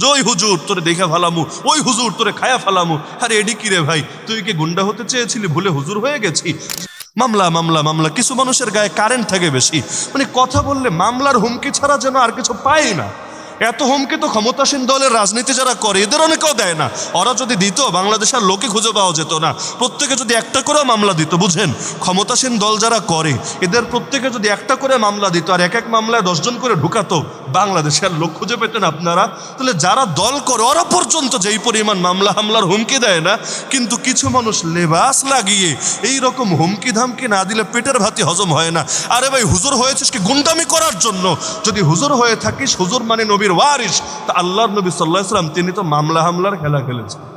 জয় হুজুর, তোরে দেখে ফালামু, ওই হুজুর তোরে খায়া ফালামু। আরে এডি কি রে ভাই, তুই কি গুন্ডা হতে চেয়েছিলি ভুলে হুজুর হয়ে গেছি? মামলা মামলা মামলা, কিছু মানুষের গায়ে কারেন্ট থাকে বেশি। মানে কথা বললে মামলার হুমকি ছাড়া যেন আর কিছু পাই না। এত হুমকি তো ক্ষমতাসীন দলের রাজনীতি যারা করে, এদের অনেকেও দেয় না। ওরা যদি দিত বাংলাদেশের লোকে খুঁজে পাওয়া যেত না। প্রত্যেকে যদি একটা করে মামলা দিত, বুঝেন? ক্ষমতাসীন দল যারা করে, এদের প্রত্যেকে যদি একটা করে মামলা দিত আর এক এক মামলায় দশজন করে ঢুকাতো বাংলাদেশের লোক খুঁজে পেতেন আপনারা? তাহলে যারা দল করে, ওরা পর্যন্ত যেই পরিমাণ মামলা হামলার হুমকি দেয় না, কিন্তু কিছু মানুষ লেবাস লাগিয়ে এই রকম হুমকি ধামকি না দিলে পেটের ভাতি হজম হয় না। আরে ভাই, হুজুর হয়েছিস কি গুন্ডামি করার জন্য? যদি হুজুর হয়ে থাকিস, হুজুর মানে নবীর ওয়ারিস তা আল্লাহর নবী সাল্লাহ ইসলাম তিনি তো মামলা হামলার খেলা খেলেছেন।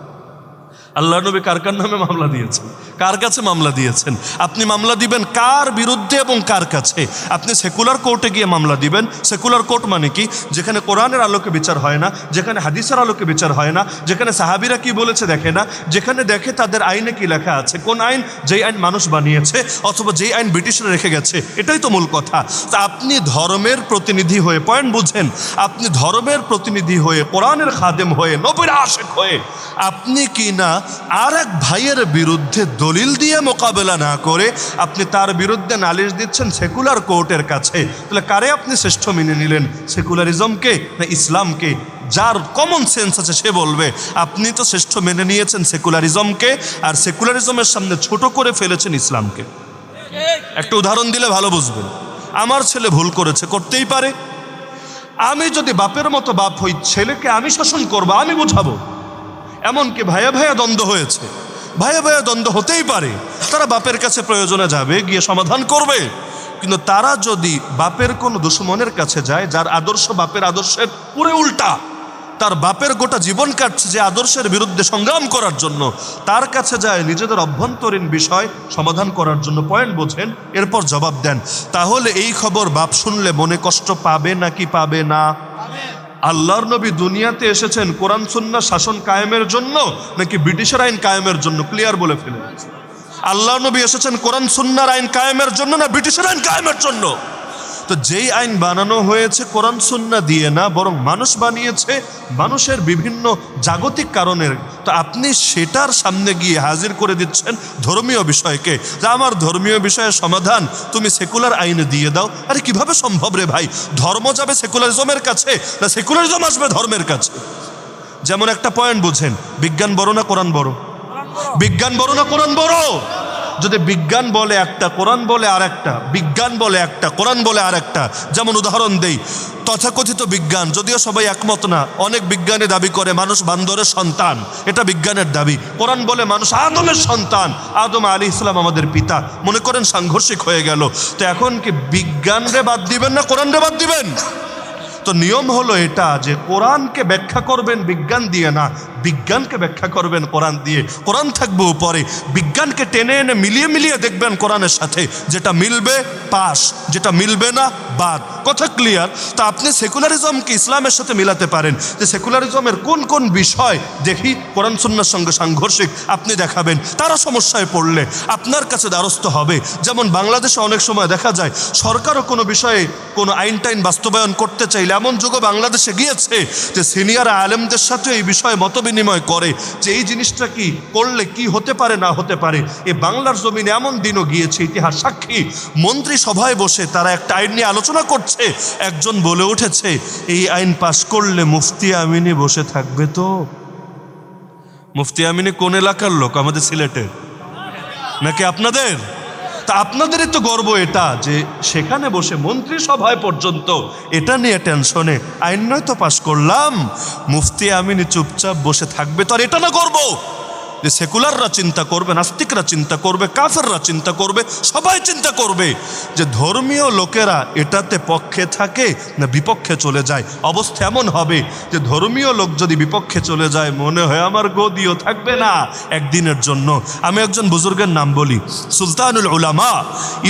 আল্লাহ নবী কার কার নামে মামলা দিয়েছেন? কার কাছে মামলা দিয়েছেন? আপনি মামলা দিবেন কার বিরুদ্ধে এবং কার কাছে? আপনি সেকুলার কোর্টে গিয়ে মামলা দিবেন। সেকুলার কোর্ট মানে কি? যেখানে কোরআনের আলোকে বিচার হয় না, যেখানে হাদিসের আলোকে বিচার হয় না, যেখানে সাহাবিরা কি বলেছে দেখে না, যেখানে দেখে তাদের আইনে কি লেখা আছে, কোন আইন? যেই আইন মানুষ বানিয়েছে অথবা যেই আইন ব্রিটিশরা রেখে গেছে, এটাই তো মূল কথা। তা আপনি ধর্মের প্রতিনিধি হয়ে, পয়েন্ট বুঝেন, আপনি ধর্মের প্রতিনিধি হয়ে, কোরআনের খাদেম হয়ে, নবীর আশেক হয়ে, আপনি কি না আর এক ভাইয়ের বিরুদ্ধে দলিল দিয়ে মোকাবেলা না করে আপনি তার বিরুদ্ধে নালিশ দিচ্ছেন সেকুলার কোর্টের কাছে। তাহলে কারে আপনি শ্রেষ্ঠ মেনে নিলেন? সেকুলারিজমকে না ইসলামকে? যার কমন সেন্স আছে সে বলবে, আপনি তো শ্রেষ্ঠ মেনে নিয়েছেন সেকুলারিজমকে, আর সেকুলারিজমের সামনে ছোট করে ফেলেছেন ইসলামকে। একটা উদাহরণ দিলে ভালো বুঝবেন। আমার ছেলে ভুল করেছে, করতেই পারে। আমি যদি বাপের মতো বাপ হই, ছেলেকে আমি শাসন করব, আমি বুঝাবো। এমনকি ভাইয়া ভাইয়া দ্বন্দ্ব হয়েছে। ভাইয়া ভাইয়া দ্বন্দ্ব হতেই পারে। তারা বাপের কাছে প্রয়োজনে যাবে, গিয়ে সমাধান করবে। কিন্তু তারা যদি বাপের কোনো দুশ্মনের কাছে যায়, যার আদর্শ বাপের আদর্শের পুরে উল্টা, তার বাপের গোটা জীবন কাটছে যে আদর্শের বিরুদ্ধে সংগ্রাম করার জন্য, তার কাছে যায় নিজেদের অভ্যন্তরীণ বিষয় সমাধান করার জন্য পয়েন্ট বোঝেন, এরপর জবাব দেন। তাহলে এই খবর বাপ শুনলে মনে কষ্ট পাবে নাকি পাবে না? আল্লাহর নবী দুনিয়াতে এসেছেন কোরআন সুন্না শাসন কায়েমের জন্য নাকি ব্রিটিশের আইন কায়েমের জন্য? ক্লিয়ার বলে ফেলে আল্লাহ নবী এসেছেন কোরআন সুন্নার আইন কায়েমের জন্য না ব্রিটিশের আইন কায়েমের জন্য? তো যেই আইন বানানো হয়েছে কোরআন সুন্না দিয়ে না বরং মানুষ বানিয়েছে মানুষের বিভিন্ন জাগতিক কারণের। তো আপনি সেটার সামনে গিয়ে হাজির করে দিচ্ছেন ধর্মীয় বিষয়কে। যে আমার ধর্মীয় বিষয়ের সমাধান তুমি সেকুলার আইনে দিয়ে দাও। আরে কীভাবে সম্ভব রে ভাই? ধর্ম যাবে সেকুলারিজমের কাছে না সেকুলারিজম আসবে ধর্মের কাছে? যেমন একটা পয়েন্ট বুঝেন বিজ্ঞান বড় না কোরআন বড়। বিজ্ঞান বড় না কোরআন বড়? যদি বিজ্ঞান বলে একটা, কোরআন বলে আর একটা বিজ্ঞান বলে একটা, কোরআন বলে আর একটা যেমন উদাহরণ দেই, তথাকথিত বিজ্ঞান, যদিও সবাই একমত না, অনেক বিজ্ঞানী দাবি করে মানুষ বান্দরের সন্তান, এটা বিজ্ঞানের দাবি। কোরআন বলে মানুষ আদমের সন্তান, আদম আলী ইসলাম আমাদের পিতা, মনে করেন সাংঘর্ষিক হয়ে গেল। তো এখন কি বিজ্ঞান রে বাদ দিবেন না কোরআন রে বাদ দিবেন? তো নিয়ম হলো এটা যে কোরআনকে ব্যাখ্যা করবেন, বিজ্ঞান দিয়ে না। বিজ্ঞানকে ব্যাখ্যা করবেন কোরআন দিয়ে। কোরআন থাকবে উপরে। বিজ্ঞানকে টেনে এনে মিলিয়ে মিলিয়ে দেখবেন কোরআনের সাথে। যেটা মিলবে পাশ যেটা মিলবে না বাদ। কথা ক্লিয়ার তা আপনি সেকুলারিজমকে ইসলামের সাথে মিলাতে পারেন। যে সেকুলারিজমের কোন কোন বিষয়, দেখি, কোরআন, সুন্নার সঙ্গে সাংঘর্ষিক, আপনি দেখাবেন। তারা সমস্যায় পড়লে আপনার কাছে দ্বারস্থ হবে। যেমন বাংলাদেশে অনেক সময় দেখা যায়, সরকারও কোনো বিষয়ে কোনো আইন টাইন বাস্তবায়ন করতে চাইলে এমন যুগে বাংলাদেশে গিয়েছে যে সিনিয়র আলেমদের সাথে এই বিষয়ে মত বিনিময় করে যে এই জিনিসটা কি, করলে কি হতে পারে, না হতে পারে। এ বাংলার জমিনে এমন দিনও গিয়েছে, ইতিহাস সাক্ষী। মন্ত্রী সভায় বসে তারা একটা আইন নিয়ে আলোচনা করছে। একজন বলে উঠেছে, এই আইন পাশ করলে মুফতি আমিনী বসে থাকবে তো? মুফতি আমিনী কোন এলাকার লোক? আমাদের সিলেটের। নাকি আপনাদের? তা আপনাদেরই তো গর্ব এটা যে সেখানে বসে মন্ত্রিসভায় পর্যন্ত এটা নিয়ে টেনশনে আইন নয় তো পাশ করলাম। মুফতি আমিনী চুপচাপ বসে থাকবে তো আর এটা না গর্ব? যে সেকুলাররা চিন্তা করবে, নাস্তিকরা চিন্তা করবে, কাফেররা চিন্তা করবে, সবাই চিন্তা করবে যে ধর্মীয় লোকেরা এটাতে পক্ষে থাকে না বিপক্ষে চলে যায়। অবস্থা এমন হবে যে ধর্মীয় লোক যদি বিপক্ষে চলে যায়, মনে হয় আমার গদিও থাকবে না একদিনের জন্য। আমি একজন বুজুর্গের নাম বলি, সুলতানুল উলামা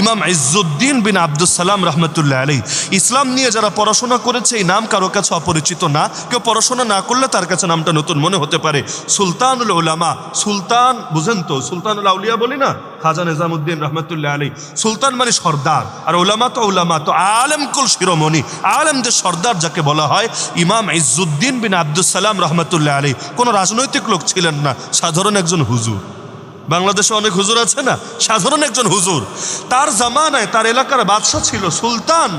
ইমাম ইজ্জুদ্দিন বিন আব্দুল সালাম রহমতুল্লাহ আলী ইসলাম নিয়ে যারা পড়াশোনা করেছে, এই নাম কারও কাছে অপরিচিত না। কেউ পড়াশোনা না করলে তার কাছে নামটা নতুন মনে হতে পারে। সুলতানুল উলামা সুলতান, বুঝেন তো, সুলতানুল আউলিয়া বলি না? খাজা নিজামুদ্দিন রহমতুল্লাহ আলী সুলতান মানে সর্দার। আর ওলামা তো ওলামা তো আলেম কুল শিরোমণি। আলেম যে সর্দার যাকে বলা হয়, ইমাম ইজ্জুদ্দিন বিন আব্দুল সালাম রহমতুল্লাহ আলী কোনো রাজনৈতিক লোক ছিলেন না, সাধারণ একজন হুজুর। বাংলাদেশে অনেক হুজুর আছে না? সাধারণ একজন হুজুর। তার জামানায়, তার এলাকার বাদশাহ ছিল সুলতান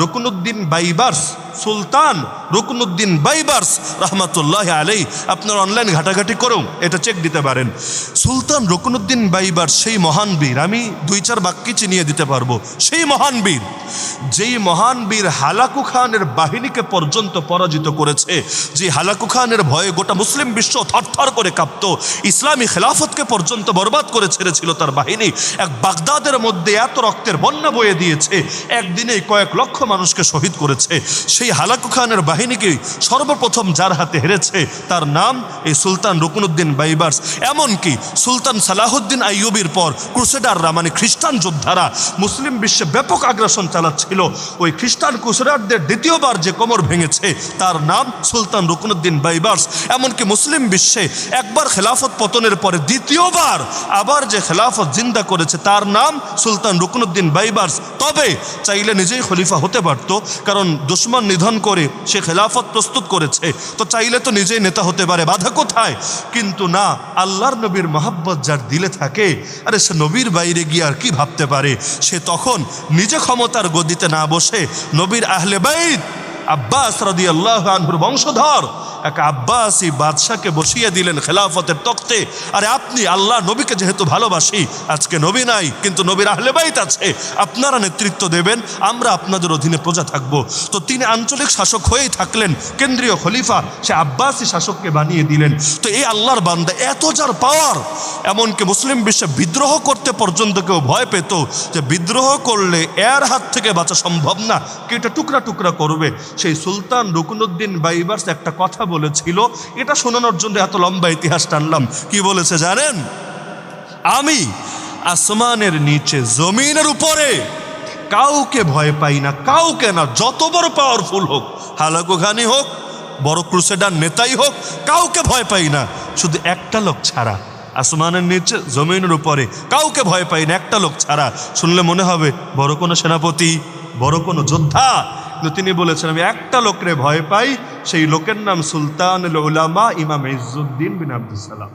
রকুনুদ্দিন বাইবার্স। সুলতান রকুনুদ্দিন বাইবার্স রহমতুল্লাহ আলাই আপনার অনলাইন ঘাটাঘাটি করেও এটা চেক দিতে পারেন। সুলতান রকুনুদ্দিন বাইবার সেই মহান বীর, আমি দুই চার বাক্যে চিনিয়ে দিতে পারব, সেই মহান বীর, যেই মহান বীর হালাকু খানের বাহিনীকে পর্যন্ত পরাজিত করেছে, যে হালাকু খানের ভয়ে গোটা মুসলিম বিশ্ব থরথর করে কাঁপত, ইসলামী খেলাফতকে পর্যন্ত বরবাদ করে ছেড়েছিল তার বাহিনী, এক বাগদাদের মধ্যে এত রক্তের বন্যা বয়ে দিয়েছে, একদিনেই কয়েক লক্ষ মানুষকে শহীদ করেছে হালাকু খানের বাহিনীকে সর্বপ্রথম যার হাতে হেরেছে, তার নাম এই সুলতান রকুনুদ্দিন বাইবার্স। এমনকি সুলতান সালাহুদ্দিন আইয়ুবির পর ক্রুসেডাররা মানে খ্রিস্টান যোদ্ধারা মুসলিম বিশ্বে ব্যাপক আগ্রাসন চালাচ্ছিল। ওই খ্রিস্টান ক্রুসেডারদের দ্বিতীয়বার যে কোমর ভেঙেছে, তার নাম সুলতান রকুনুদ্দিন বাইবার্স। এমনকি মুসলিম বিশ্বে একবার খেলাফত পতনের পরে দ্বিতীয়বার আবার যে খেলাফত জিন্দা করেছে, তার নাম সুলতান রকুনুদ্দিন বাইবার্স। তবে চাইলে নিজেই খলিফা হতে পারত, কারণ দুশ্মন নিধন করে সে খেলাফত প্রস্তুত করেছে। তো চাইলে তো নিজেই নেতা হতে পারে, বাধা কোথায়? কিন্তু না, আল্লাহর নবীর মহাব্বত যার দিলে থাকে, আরে সে নবীর বাইরে গিয়ে আর কি ভাবতে পারে? সে তখন নিজে ক্ষমতার গদিতে না বসে নবীর আহলে বাইত আব্বাস রদি আল্লাহ আনহুর বংশধর এক আব্বাসী বাদশাকে বসিয়ে দিলেন খেলাফতের তক্তে। আরে আপনি আল্লাহ নবীকে যেহেতু ভালোবাসি, আজকে নবী নাই, কিন্তু নবীর আহলে বাইত আছে। আপনারা নেতৃত্ব দেবেন, আমরা আপনাদের অধীনে প্রজা থাকব। তো তিনি আঞ্চলিক শাসক হয়েই থাকলেন, কেন্দ্রীয় খলিফা, সে আব্বাসী শাসককে বানিয়ে দিলেন। তো এই আল্লাহর বান্দা এত যার পাওয়ার, এমনকি মুসলিম বিশ্বে বিদ্রোহ করতে পর্যন্ত কেউ ভয় পেত যে বিদ্রোহ করলে এর হাত থেকে বাঁচা সম্ভব না কেউ এটা টুকরা টুকরা করবে। সেই সুলতান রুকনুদ্দিন বাইবার্স একটা কথা বলেছিল, এটা শোনানোর জন্য এত লম্বা ইতিহাস টানলাম। কি বলেছে জানেন? আমি আসমানের নিচে, জমিনের উপরে কাউকে ভয় পাই না, কাউকে না, যত বড় পাওয়ারফুল হোক হালাকু খানি হোক, বড় ক্রুসেডার নেতাই হোক, কাউকে ভয় পাই না। শুধু একটা লোক ছাড়া, আসমানের নিচে, জমিনের উপরে, কাউকে ভয় পাই না, একটা লোক ছাড়া। শুনলে মনে হবে, বড় কোনো সেনাপতি, বড় কোনো যোদ্ধা কিন্তু তিনি বলেছেন, আমি একটা লোকরে ভয় পাই, সেই লোকের নাম সুলতান উলামা ইমাম ইজ্জুদ্দিন বিন আব্দুল সালাম।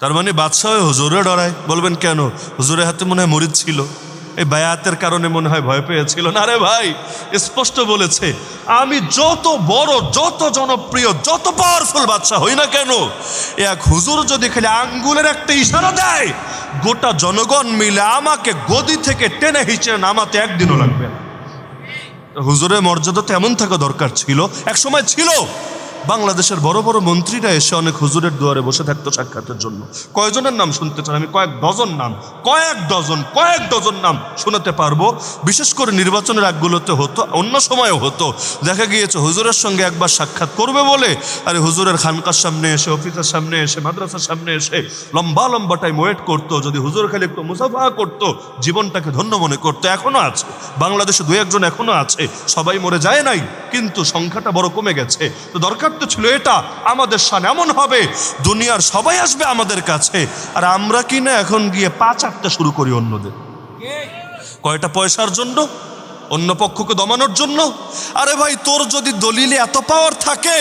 তার মানে বাদশাহ হুজুরে ডরায়। বলবেন, কেন? হুজুরের হাতে মনে হয় মরিদ ছিল। এই বায়াতের কারণে মনে হয় ভয় পেয়েছিল। না রে ভাই, স্পষ্ট বলেছে, আমি যত বড়, যত জনপ্রিয়, যত পাওয়ারফুল বাদশাহ হই না কেন এক হুজুর যদি খালি আঙ্গুলের একটা ইশারা দেয়, গোটা জনগণ মিলে আমাকে গদি থেকে টেনে হিচড়ে নামাতে একদিনও লাগবে না। তো হুজুরের মর্যাদা তেমন থাকা দরকার ছিল এক সময় ছিল। বাংলাদেশের বড় বড় মন্ত্রীরা এসে অনেক হুজুরের দুয়ারে বসে থাকতো সাক্ষাতের জন্য। কয়জনের নাম শুনতে চান? আমি কয়েক ডজন নাম, কয়েক ডজন কয়েক ডজন নাম শোনাতে পারব। বিশেষ করে নির্বাচনের আগগুলোতে হতো, অন্য সময়ও হতো। দেখা গিয়েছে হুজুরের সঙ্গে একবার সাক্ষাৎ করবে বলে, আরে হুজুরের খানকার সামনে এসে, অফিসের সামনে এসে, মাদ্রাসার সামনে এসে লম্বা লম্বা টাইম ওয়েট করতো, যদি হুজুর খালি একটু মুসাফা করতো, জীবনটাকে ধন্য মনে করতো। এখনও আছে। বাংলাদেশে দু একজন এখনও আছে। সবাই মরে যায় নাই, কিন্তু সংখ্যাটা বড় কমে গেছে। তো দরকার তো ছিল এটা। আমাদের সান এমন হবে, দুনিয়ার সবাই আসবে আমাদের কাছে। আর আমরা কি না এখন গিয়ে পা চাটতে শুরু করি অন্যদের? কয়টা পয়সার জন্য? অন্য পক্ষকে দমানোর জন্য? আরে ভাই, তোর যদি দলিলে এত পাওয়ার থাকে,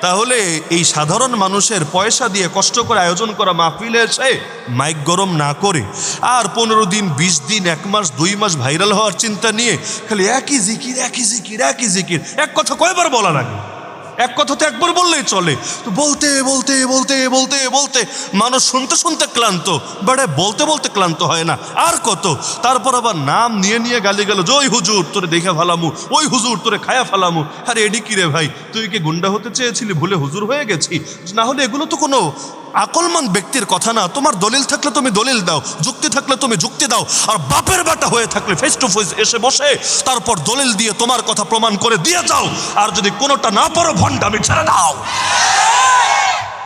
তাহলে এই সাধারণ মানুষের পয়সা দিয়ে কষ্ট করে আয়োজন করা মাহফিলে এসে মাইক গরম না করে। আর পনেরো দিন, বিশ দিন, এক মাস, দুই মাস ভাইরাল হওয়ার চিন্তা নিয়ে খালি একই জিকির একই জিকির একই জিকির। এক কথা কয়বার বলা লাগে? এক কথা তো একবার বললেই চলে। তো বলতে বলতে বলতে বলতে বলতে মানুষ শুনতে শুনতে ক্লান্ত। বাড়ে বলতে বলতে ক্লান্ত হয় না। আর কত? তারপর আবার নাম নিয়ে নিয়ে গালি গেল, যে ওই হুজুর, তোরে দেখে ফালামু। ওই হুজুর, তোরে খায়া ফালামু। আরে এডি কিরে ভাই? তুই কি গুন্ডা হতে চেয়েছিলি? ভুলে হুজুর হয়ে গেছি। না হলে এগুলো তো কোনো আকলমান ব্যক্তির কথা না, তোমার দলিল থাকলে তুমি দলিল দাও, যুক্তি থাকলে তুমি যুক্তি দাও, আর বাপের বাটা হয়ে থাকলে ফেস টু ফেস এসে বসে, তারপর দলিল দিয়ে তোমার কথা প্রমাণ করে দিয়ে যাও, আর যদি কোনোটা না পারো, ভণ্ডামি ছেড়ে দাও।